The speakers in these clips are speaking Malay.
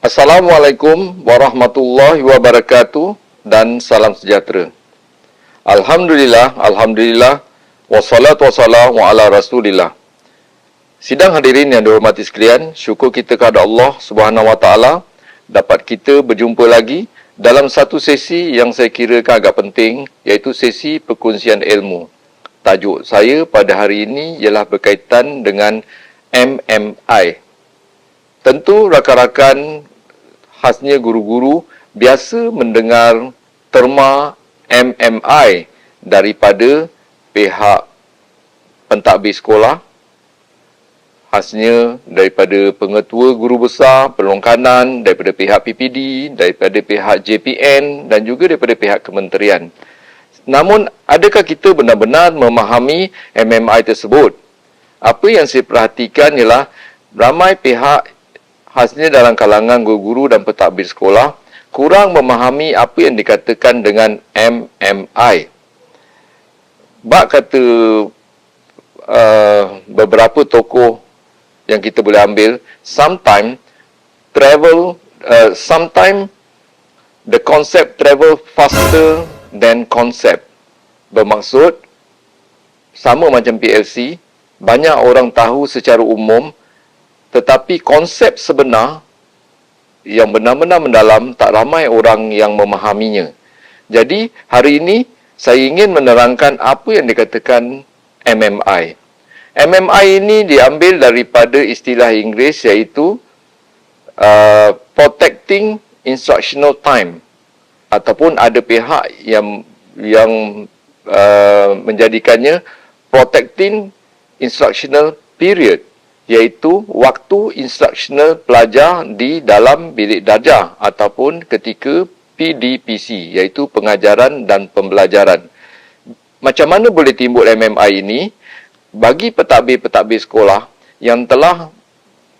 Assalamualaikum warahmatullahi wabarakatuh dan salam sejahtera. Alhamdulillah, Alhamdulillah, wassalatu wassalamu ala rasulillah. Sidang hadirin yang dihormati sekalian, syukur kita kepada Allah subhanahu wa ta'ala dapat kita berjumpa lagi dalam satu sesi yang saya kira agak penting iaitu sesi perkongsian ilmu. Tajuk saya pada hari ini ialah berkaitan dengan MMI. Tentu rakan-rakan khasnya guru-guru biasa mendengar terma MMI daripada pihak pentadbir sekolah khasnya daripada pengetua guru besar, pelongkanan, daripada pihak PPD, daripada pihak JPN dan juga daripada pihak kementerian. Namun, adakah kita benar-benar memahami MMI tersebut? Apa yang saya perhatikan ialah ramai pihak khasnya dalam kalangan guru-guru dan pentadbir sekolah kurang memahami apa yang dikatakan dengan MMI. Bak kata uh, beberapa tokoh yang kita boleh ambil, sometime travel, uh, sometime the concept travel faster than concept. Bermaksud, sama macam PLC, banyak orang tahu secara umum, tetapi konsep sebenar yang benar-benar mendalam tak ramai orang yang memahaminya. Jadi hari ini saya ingin menerangkan apa yang dikatakan MMI. MMI ini diambil daripada istilah Inggeris iaitu uh, protecting instructional time ataupun ada pihak yang yang uh, menjadikannya protecting instructional period iaitu waktu instructional pelajar di dalam bilik darjah ataupun ketika PDPC iaitu pengajaran dan pembelajaran. Macam mana boleh timbul MMI ini? Bagi petadbir-petadbir sekolah yang telah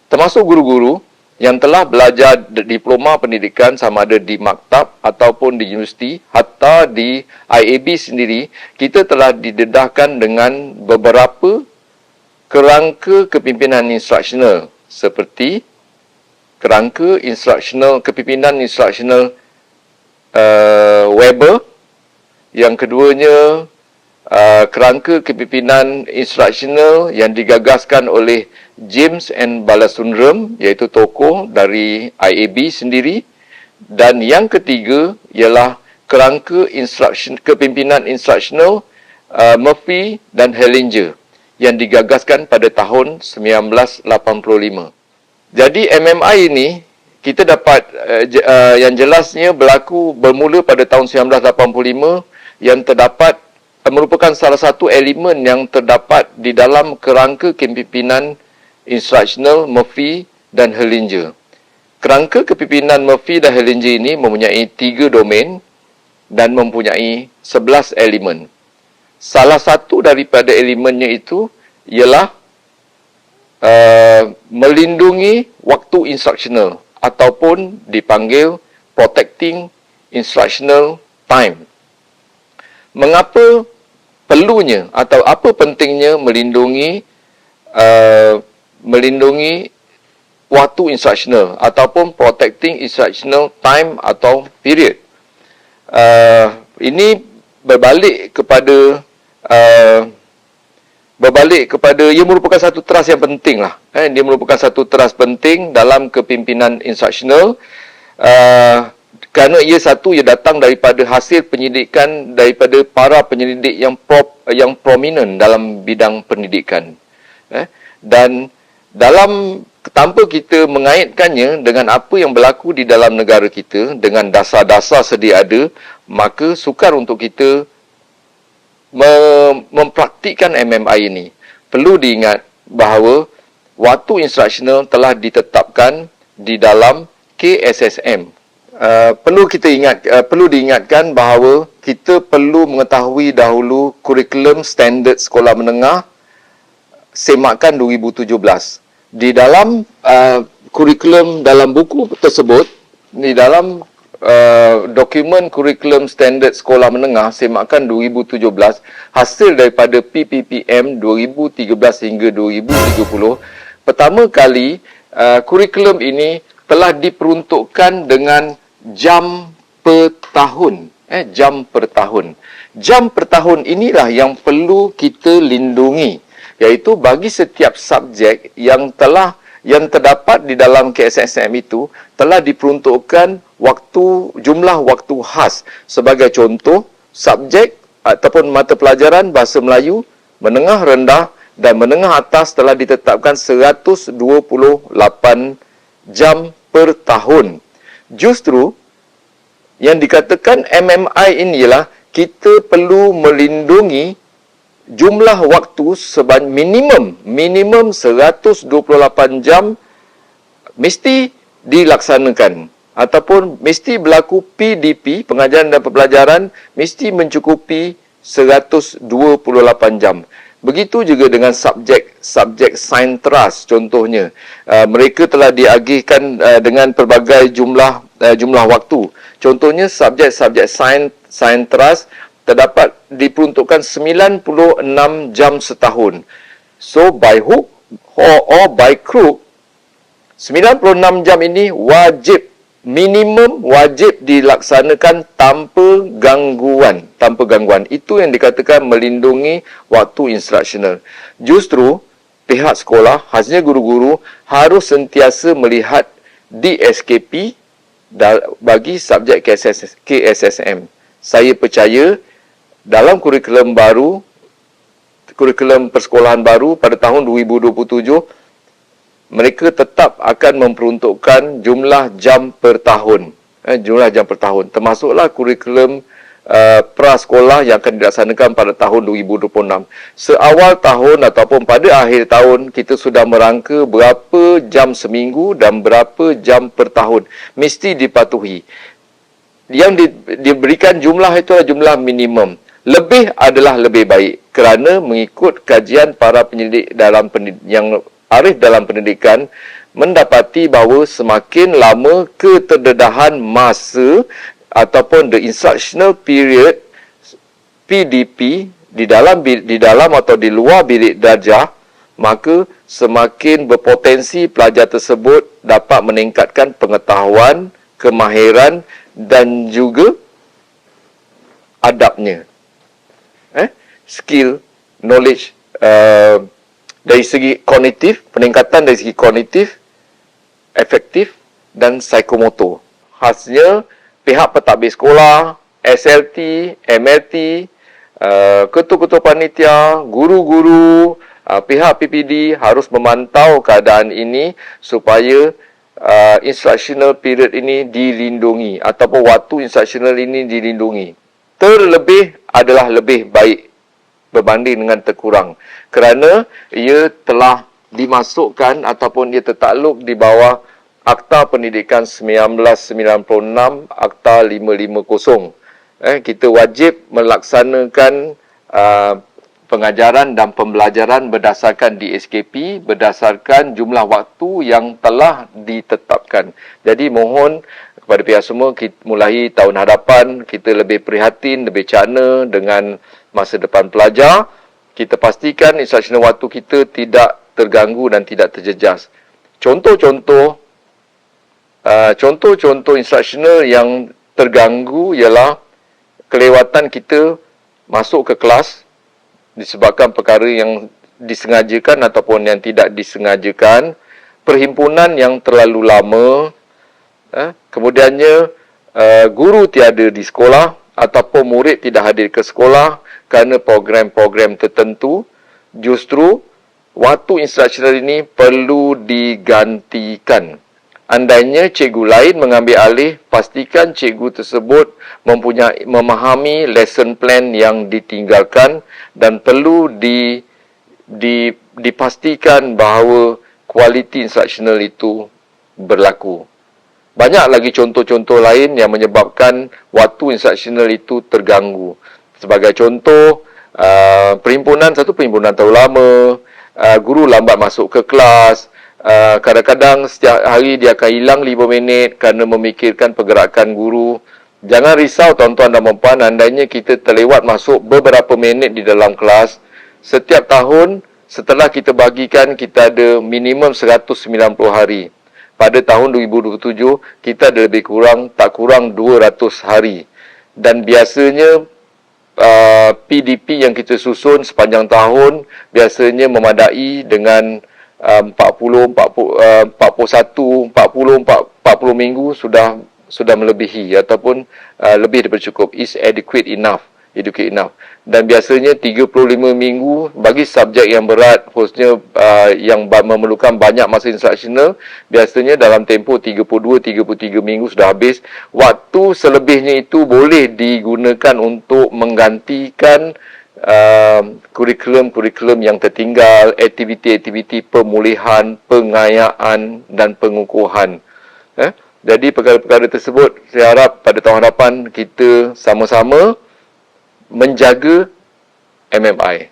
termasuk guru-guru yang telah belajar diploma pendidikan sama ada di maktab ataupun di universiti hatta di IAB sendiri kita telah didedahkan dengan beberapa kerangka kepimpinan instruksional seperti kerangka instruksional kepimpinan instruksional uh, Weber. Yang keduanya uh, kerangka kepimpinan instruksional yang digagaskan oleh James and Balasundram iaitu tokoh dari IAB sendiri. Dan yang ketiga ialah kerangka instruction kepimpinan instruksional uh, Murphy dan Hellinger yang digagaskan pada tahun 1985. Jadi MMI ini kita dapat uh, uh, yang jelasnya berlaku bermula pada tahun 1985 yang terdapat uh, merupakan salah satu elemen yang terdapat di dalam kerangka kepimpinan instructional Murphy dan Hellinger. Kerangka kepimpinan Murphy dan Hellinger ini mempunyai tiga domain dan mempunyai sebelas elemen. Salah satu daripada elemennya itu ialah uh, melindungi waktu instructional ataupun dipanggil protecting instructional time. Mengapa perlunya atau apa pentingnya melindungi uh, melindungi waktu instructional ataupun protecting instructional time atau period? Uh, ini berbalik kepada uh, berbalik kepada ia merupakan satu trust yang penting lah. Eh, dia merupakan satu trust penting dalam kepimpinan instructional uh, kerana ia satu ia datang daripada hasil penyidikan daripada para penyelidik yang prop, yang prominent dalam bidang pendidikan. Eh, dan dalam tanpa kita mengaitkannya dengan apa yang berlaku di dalam negara kita dengan dasar-dasar sedia ada, maka sukar untuk kita mempraktikkan MMI ini. Perlu diingat bahawa waktu instruksional telah ditetapkan di dalam KSSM. Uh, perlu kita ingat uh, perlu diingatkan bahawa kita perlu mengetahui dahulu kurikulum standard sekolah menengah semakan 2017. Di dalam uh, kurikulum dalam buku tersebut di dalam Uh, dokumen kurikulum standard sekolah menengah semakan 2017 hasil daripada PPPM 2013 hingga 2030 pertama kali uh, kurikulum ini telah diperuntukkan dengan jam per tahun. Eh, jam per tahun. Jam per tahun inilah yang perlu kita lindungi. Iaitu bagi setiap subjek yang telah yang terdapat di dalam KSSM itu telah diperuntukkan waktu jumlah waktu khas sebagai contoh subjek ataupun mata pelajaran bahasa Melayu menengah rendah dan menengah atas telah ditetapkan 128 jam per tahun. Justru yang dikatakan MMI ini ialah kita perlu melindungi jumlah waktu sebanyak minimum minimum 128 jam mesti dilaksanakan ataupun mesti berlaku PDP pengajaran dan pembelajaran mesti mencukupi 128 jam. Begitu juga dengan subjek-subjek sains trust contohnya. Uh, mereka telah diagihkan uh, dengan pelbagai jumlah uh, jumlah waktu. Contohnya subjek-subjek sains sains trust terdapat diperuntukkan 96 jam setahun. So by hook or, or by crook 96 jam ini wajib minimum wajib dilaksanakan tanpa gangguan. Tanpa gangguan. Itu yang dikatakan melindungi waktu instruksional justru pihak sekolah khasnya guru-guru harus sentiasa melihat DSKP bagi subjek KSSM saya percaya dalam kurikulum baru kurikulum persekolahan baru pada tahun 2027 mereka tetap akan memperuntukkan jumlah jam per tahun. Eh, jumlah jam per tahun. Termasuklah kurikulum uh, prasekolah yang akan dilaksanakan pada tahun 2026. Seawal tahun ataupun pada akhir tahun, kita sudah merangka berapa jam seminggu dan berapa jam per tahun. Mesti dipatuhi. Yang di, diberikan jumlah itu adalah jumlah minimum. Lebih adalah lebih baik kerana mengikut kajian para penyelidik dalam pendidik yang arif dalam pendidikan mendapati bahawa semakin lama keterdedahan masa ataupun the instructional period PDP di dalam di dalam atau di luar bilik darjah maka semakin berpotensi pelajar tersebut dapat meningkatkan pengetahuan, kemahiran dan juga adabnya. Eh, skill, knowledge, uh, dari segi kognitif, peningkatan dari segi kognitif, efektif dan psikomotor. Khasnya, pihak pentadbir sekolah, SLT, MLT, uh, ketua-ketua panitia, guru-guru, uh, pihak PPD harus memantau keadaan ini supaya uh, instructional period ini dilindungi ataupun waktu instructional ini dilindungi. Terlebih adalah lebih baik berbanding dengan terkurang kerana ia telah dimasukkan ataupun ia tertakluk di bawah Akta Pendidikan 1996 Akta 550 eh kita wajib melaksanakan uh, pengajaran dan pembelajaran berdasarkan DSKP berdasarkan jumlah waktu yang telah ditetapkan. Jadi mohon kepada pihak semua kita mulai tahun hadapan kita lebih prihatin, lebih cana dengan masa depan pelajar, kita pastikan instructional waktu kita tidak terganggu dan tidak terjejas. Contoh-contoh uh, contoh-contoh instructional yang terganggu ialah kelewatan kita masuk ke kelas disebabkan perkara yang disengajakan ataupun yang tidak disengajakan, perhimpunan yang terlalu lama, eh, kemudiannya uh, guru tiada di sekolah ataupun murid tidak hadir ke sekolah, kerana program-program tertentu justru waktu instruksional ini perlu digantikan. Andainya cikgu lain mengambil alih, pastikan cikgu tersebut mempunyai memahami lesson plan yang ditinggalkan dan perlu di, di, dipastikan bahawa kualiti instruksional itu berlaku. Banyak lagi contoh-contoh lain yang menyebabkan waktu instruksional itu terganggu. Sebagai contoh, uh, perhimpunan satu perhimpunan terlalu lama, uh, guru lambat masuk ke kelas, uh, kadang-kadang setiap hari dia akan hilang 5 minit kerana memikirkan pergerakan guru. Jangan risau tuan-tuan dan puan andainya kita terlewat masuk beberapa minit di dalam kelas. Setiap tahun, setelah kita bagikan, kita ada minimum 190 hari. pada tahun 2027 kita ada lebih kurang tak kurang 200 hari dan biasanya uh, PDP yang kita susun sepanjang tahun biasanya memadai dengan uh, 40 40 uh, 41 40 40 minggu sudah sudah melebihi ataupun uh, lebih daripada cukup. Is adequate enough adequate enough. Dan biasanya 35 minggu bagi subjek yang berat khususnya uh, yang memerlukan banyak masa instruksional biasanya dalam tempoh 32 33 minggu sudah habis. Waktu selebihnya itu boleh digunakan untuk menggantikan uh, kurikulum-kurikulum yang tertinggal aktiviti-aktiviti pemulihan pengayaan dan pengukuhan. Eh? jadi perkara-perkara tersebut saya harap pada tahun hadapan kita sama-sama menjaga MMI.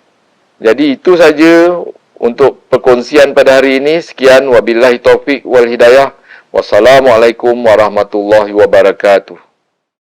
Jadi itu saja untuk perkongsian pada hari ini. Sekian wabillahi taufik wal hidayah. Wassalamualaikum warahmatullahi wabarakatuh.